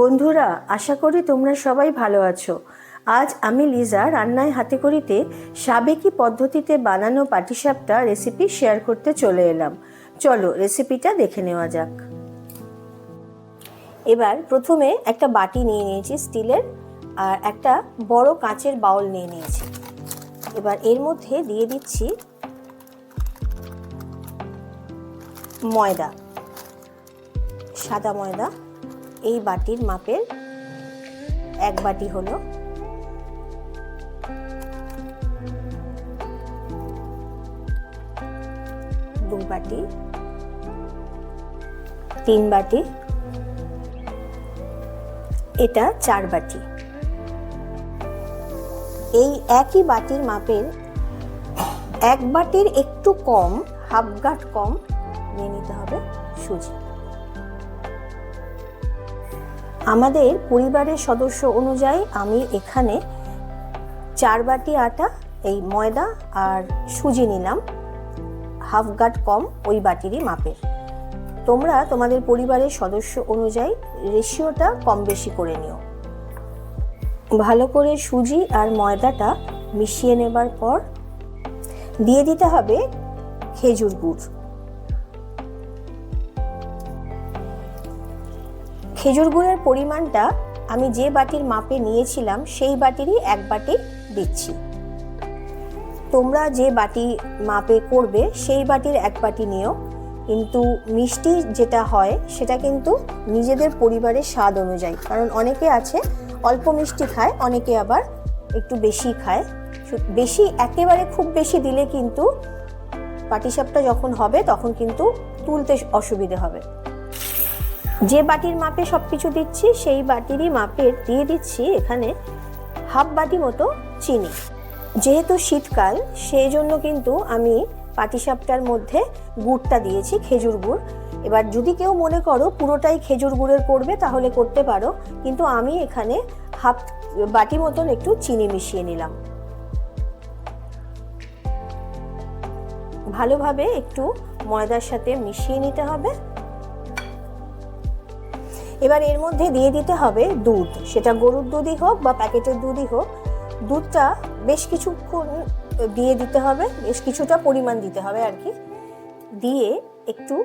বন্ধুরা, আশা করি তোমরা সবাই ভালো আছো। আজ আমি লিজা রান্নায় হাতে করিতে সাবেকি পদ্ধতিতে বানানো পাটিসাপটা রেসিপি শেয়ার করতে চলে এলাম। চলো রেসিপিটা দেখে নেওয়া যাক। এবার প্রথমে একটা বাটি নিয়ে নিয়েছি স্টিলের আর একটা বড় কাঁচের বাউল নিয়ে নিয়েছি। এবার এর মধ্যে দিয়ে দিচ্ছি ময়দা, সাদা ময়দা। এই বাটির মাপের এক বাটি হলো দু বাটি, তিন বাটি, এটা চার বাটি। এই একই বাটির মাপের এক বাটির একটু কম, হাফ গাট কম নিয়ে নিতে হবে সুজি। আমাদের পরিবারের সদস্য অনুযায়ী আমি এখানে চার বাটি আটা, এই ময়দা আর সুজি নিলাম। হাফ গাট কম ওই বাটিরই মাপের। তোমরা তোমাদের পরিবারের সদস্য অনুযায়ী রেশিওটা কম বেশি করে নিও। ভালো করে সুজি আর ময়দাটা মিশিয়ে নেবার পর দিয়ে দিতে হবে খেজুর গুড়। খেজুর গুড়ের পরিমাণটা আমি যে বাটির মাপে নিয়েছিলাম, সেই বাটিরই এক বাটি দিচ্ছি। তোমরা যে বাটি মাপে করবে, সেই বাটির এক বাটি নিও। কিন্তু মিষ্টি যেটা হয়, সেটা কিন্তু নিজেদের পরিবারের স্বাদ অনুযায়ী। কারণ অনেকে আছে, অল্প মিষ্টি খায়, অনেকে আবার একটু বেশি খায়। বেশি, একেবারে খুব বেশি দিলে কিন্তু পাটিসাপটা যখন হবে, তখন কিন্তু তুলতে অসুবিধে হবে। যে বাটির মাপে সব কিছু দিচ্ছি, সেই বাটিরই মাপের দিয়ে দিচ্ছি এখানে হাফ বাটি মতো চিনি। যেহেতু শীতকাল সেই জন্য কিন্তু আমি পাটিসাপটার মধ্যে গুড়টা দিয়েছি, খেজুর গুড়। এবার যদি কেউ মনে করো পুরোটাই খেজুর গুড়ের করবে, তাহলে করতে পারো। কিন্তু আমি এখানে হাফ বাটি মতন একটু চিনি মিশিয়ে নিলাম। ভালোভাবে একটু ময়দার সাথে মিশিয়ে নিতে হবে। এবার এর মধ্যে দিয়ে দিতে হবে দুধ। সেটা গরুর দুধই হোক বা প্যাকেটের দুধই হোক, দুধটা বেশ কিছুক্ষণ দিয়ে দিতে হবে, বেশ কিছুটা পরিমাণ দিতে হবে আর কি। দিয়ে একটু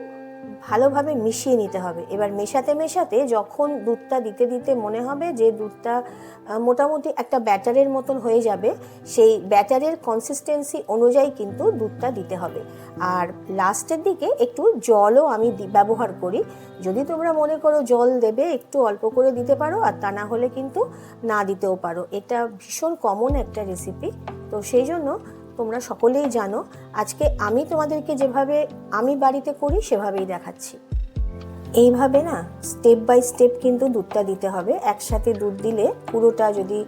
ভালোভাবে মিশিয়ে নিতে হবে। এবার মেশাতে মেশাতে যখন দুধটা দিতে দিতে মনে হবে যে দুধটা মোটামুটি একটা ব্যাটারের মতন হয়ে যাবে, সেই ব্যাটারের কনসিস্টেন্সি অনুযায়ী কিন্তু দুধটা দিতে হবে। আর লাস্টের দিকে একটু জলও আমি ব্যবহার করি। যদি তোমরা মনে করো জল দেবে, একটু অল্প করে দিতে পারো, আর তা না হলে কিন্তু না দিতেও পারো। এটা ভীষণ কমন একটা রেসিপি তো সেই জন্য তোমরা সকলেই জানো, আজকে আমি তোমাদেরকে যেভাবে আমি বাড়িতে করি, সেভাবেই দেখাচ্ছি। এইভাবে না স্টেপ বাই স্টেপ কিন্তু দুধটা দিতে হবে। একসাথে দুধ দিলে পুরোটা যদি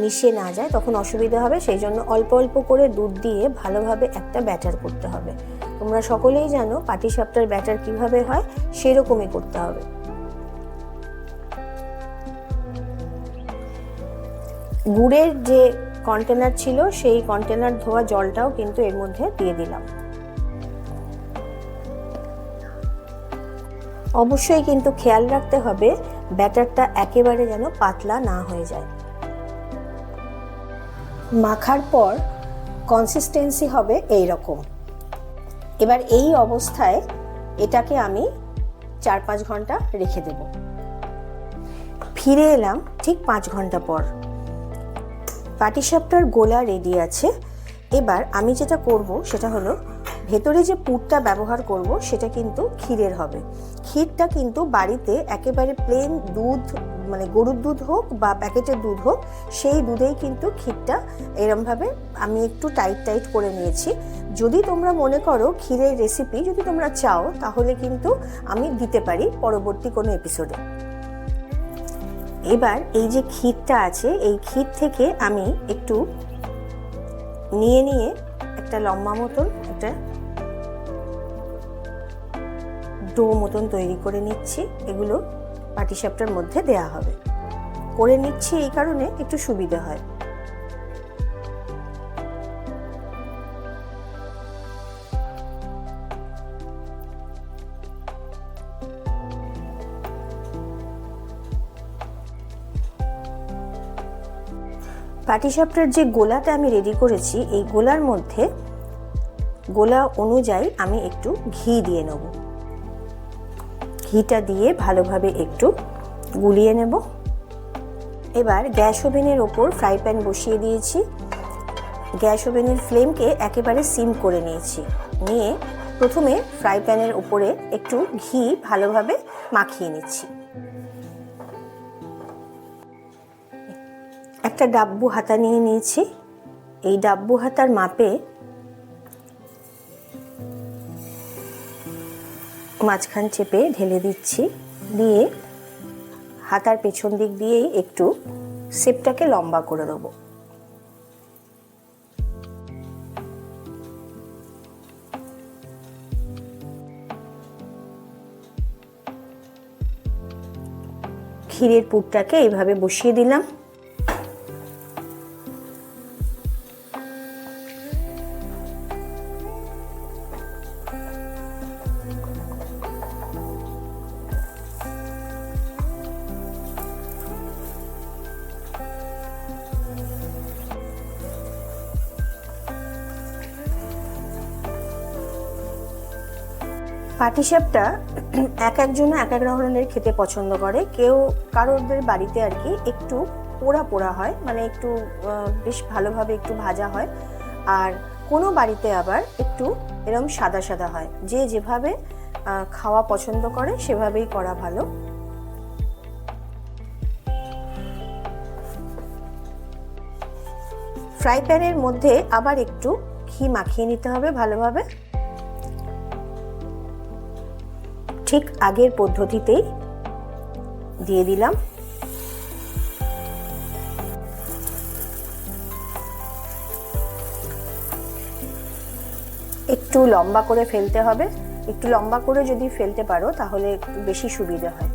মিশে না যায়, তখন অসুবিধা হবে। সেই জন্য অল্প অল্প করে দুধ দিয়ে ভালোভাবে একটা ব্যাটার করতে হবে। তোমরা সকলেই জানো, পাটিসাপটার ব্যাটার কীভাবে হয়, সেরকমই করতে হবে। গুড়ের যে কন্টেনার ছিল, সেই কন্টেনার ধোয়া জলটাও কিন্তু এর মধ্যে দিয়ে দিলাম। অবশ্যই কিন্তু খেয়াল রাখতে হবে, ব্যাটারটা একেবারে যেন পাতলা না হয়ে যায়। মাখার পর কনসিস্টেন্সি হবে এই রকম এবার এই অবস্থায় এটাকে আমি চার পাঁচ ঘণ্টা রেখে দেব। ফিরে এলাম ঠিক পাঁচ ঘণ্টা পর। পাটিসাপটার গোলা রেডি আছে। এবার আমি যেটা করব, সেটা হলো ভেতরে যে পুরটা ব্যবহার করব, সেটা কিন্তু ক্ষীরের হবে। ক্ষীরটা কিন্তু বাড়িতে একেবারে প্লেন দুধ মানে গরুর দুধ হোক বা প্যাকেটের দুধ হোক, সেই দুধেই কিন্তু ক্ষীরটা এরমভাবে আমি একটু টাইট টাইট করে নিয়েছি। যদি তোমরা মনে করো ক্ষীরের রেসিপি যদি তোমরা চাও, তাহলে কিন্তু আমি দিতে পারি পরবর্তী কোনো এপিসোডে এবার এই যে ক্ষীরটা আছে, এই ক্ষীর থেকে আমি একটু নিয়ে নিয়ে একটা লম্বা মতন একটা ডো মতন তৈরি করে নিচ্ছি। এগুলো পাটিসাপটার মধ্যে দেয়া হবে। করে নিচ্ছি এই কারণে একটু সুবিধা হয়। পাটিসাপটার যে গোলাটা আমি রেডি করেছি, এই গোলার মধ্যে গোলা অনুযায়ী আমি একটু ঘি দিয়ে নেব। ঘিটা দিয়ে ভালোভাবে একটু গুলিয়ে নেব। এবার গ্যাস ওভেনের ওপর ফ্রাই প্যান বসিয়ে দিয়েছি। গ্যাস ওভেনের ফ্লেমকে একেবারে সিম করে নিয়েছি। নিয়ে প্রথমে ফ্রাই প্যানের ওপরে একটু ঘি ভালোভাবে মাখিয়ে নিচ্ছি। একটা ডাব্বু হাতা নিয়ে নিয়েছি। এই ডাব্বু হাতার মাপে মাঝখান চেপে ঢেলে দিচ্ছি। দিয়ে হাতার পেছন দিক দিয়েই একটু সেপটাকে লম্বা করে দেবো। ক্ষীরের পুরটাকে এইভাবে বসিয়ে দিলাম। পাটিসাপটা এক একজন এক এক ধরনের খেতে পছন্দ করে। কেউ কারোদের বাড়িতে আর কি একটু পোড়া পোড়া হয় মানে একটু বেশ ভালোভাবে একটু ভাজা হয়। আর কোনো বাড়িতে আবার একটু এরকম সাদা সাদা হয়। যে যেভাবে খাওয়া পছন্দ করে সেভাবেই করা ভালো। ফ্রাই প্যানের মধ্যে আবার একটু ঘি মাখিয়ে নিতে হবে ভালোভাবে। ঠিক আগের পদ্ধতিতেই দিয়ে দিলাম। একটু লম্বা করে ফেলতে হবে। একটু লম্বা করে যদি ফেলতে পারো, তাহলে একটু বেশি সুবিধা হয়।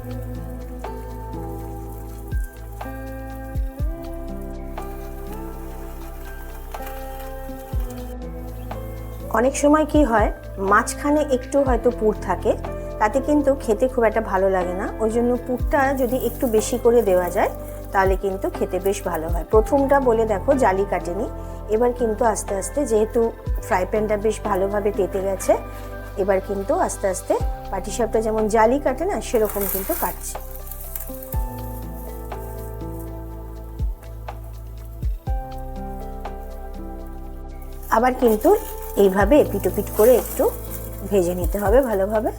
অনেক সময় কি হয়, মাঝখানে একটু হয়তো পুর থাকে তাতে কিন্তু খেতে খুব একটা ভালো লাগে না। ওই জন্য পুরটা যদি একটু বেশি করে দেওয়া যায়, তাহলে কিন্তু খেতে বেশ ভালো হয়। প্রথমটা বলে দেখো, জালি কাটেনি। এবার কিন্তু আস্তে আস্তে যেহেতু ফ্রাই প্যানটা বেশ ভালোভাবে তেতে গেছে, এবার কিন্তু আস্তে আস্তে পাটিসাপটা যেমন জালি কাটে না, সেরকম কিন্তু কাটছে। আবার কিন্তু এইভাবে পিটোপিট করে একটু ভেজে নিতে হবে ভালোভাবে।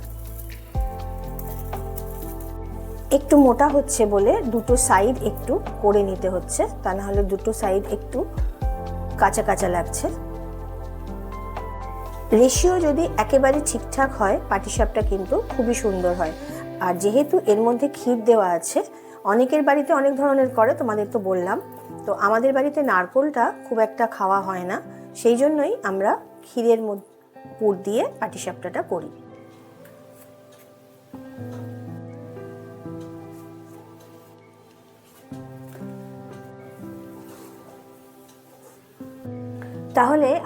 একটু মোটা হচ্ছে বলে দুটো সাইড একটু করে নিতে হচ্ছে। তা না হলে দুটো সাইড একটু কাঁচা কাঁচা লাগছে। রেশিও যদি একেবারে ঠিকঠাক হয়, পাটিসাপটা কিন্তু খুবই সুন্দর হয়। আর যেহেতু এর মধ্যে ক্ষীর দেওয়া আছে, অনেকের বাড়িতে অনেক ধরনের করে, তোমাদের তো বললাম। তো আমাদের বাড়িতে নারকোলটা খুব একটা খাওয়া হয় না। সেই জন্যই আমরা ক্ষীরের পুর দিয়ে পাটিসাপটাটা করি।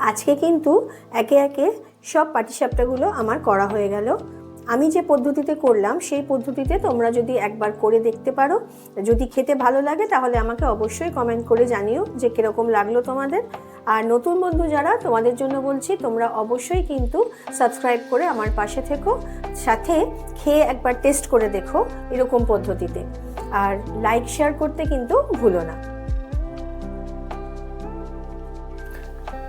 আজকে কিন্তু একে একে সব পাটিসাপটাগুলো আমার করা হয়ে গেল। আমি যে পদ্ধতিতে করলাম, সেই পদ্ধতিতে তোমরা যদি একবার করে দেখতে পারো, যদি খেতে ভালো লাগে তাহলে আমাকে অবশ্যই কমেন্ট করে জানিও যে কীরকম লাগল তোমাদের। আর নতুন বন্ধু যারা, তোমাদের জন্য বলছি, তোমরা অবশ্যই কিন্তু সাবস্ক্রাইব করে আমার পাশে থেকো। সাথে খেয়ে একবার টেস্ট করে দেখো এরকম পদ্ধতিতে। আর লাইক শেয়ার করতে কিন্তু ভুলো না।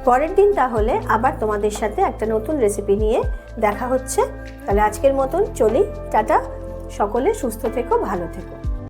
পরের দিন তাহলে আবার তোমাদের সাথে একটা নতুন রেসিপি নিয়ে দেখা হচ্ছে। তাহলে আজকের মতন চলি, টাটা। সকলে সুস্থ থেকো, ভালো থেকো।